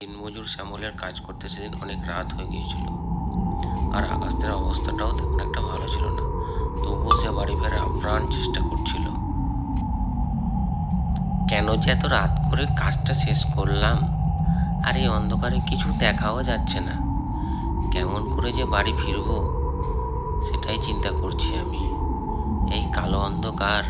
দিনমজুর শ্যামলের কাজ করতে সেদিন অনেক রাত হয়ে গিয়েছিল। আর আকাশের অবস্থাটাও তেমন একটা ভালো ছিল না। তবুও সে বাড়ি ফেরার আপ্রাণ চেষ্টা করছিল। কেন যে এত রাত করে কাজটা শেষ করলাম, আর এই অন্ধকারে কিছু দেখাও যাচ্ছে না। কেমন করে যে বাড়ি ফিরবো, সেটাই চিন্তা করছি আমি। এই কালো অন্ধকার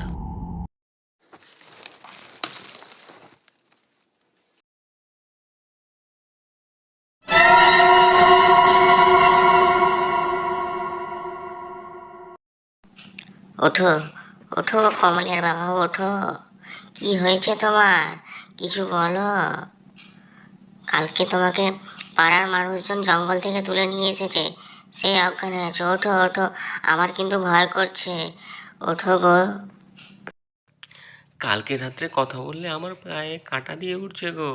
ওঠো ওঠো কমলের বাবা, ওঠো। কি হয়েছে তোমার? কিছু বলো। কালকে তোমাকে পাড়ার মানুষজন জঙ্গল থেকে তুলে নিয়ে এসেছে। সে হয়ে আছে ওঠো ওঠো। আমার কিন্তু ভয় করছে। ওঠো গো। কালকে রাত্রে কথা বললে আমার প্রায় কাঁটা দিয়ে উঠছে গো।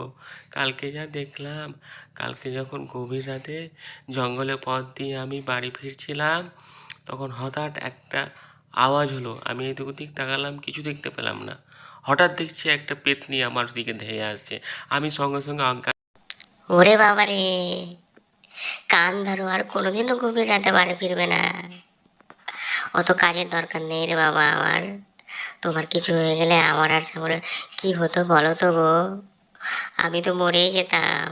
কালকে যা দেখলাম, কালকে যখন গভীর রাতে জঙ্গলে পথ দিয়ে আমি বাড়ি ফিরছিলাম, তখন হঠাৎ একটা আওয়াজ হলো, আমি এদিক ওদিক তাকালাম, কিছু দেখতে পেলাম না। হঠাৎ দেখছি একটা পেতনি আমার দিকে ধেয়ে আসছে। আমি সঙ্গে সঙ্গে অজ্ঞান ওরে বাবা রে, কান ধরো, আর কোনোদিনও গভীর রাতে বাড়ি ফিরবে না। অত কাজের দরকার নেই রে বাবা আমার। তোমার কিছু হয়ে গেলে আমার আর শ্যামলের কি হতো বলো তো গো। আমি তো মরেই যেতাম।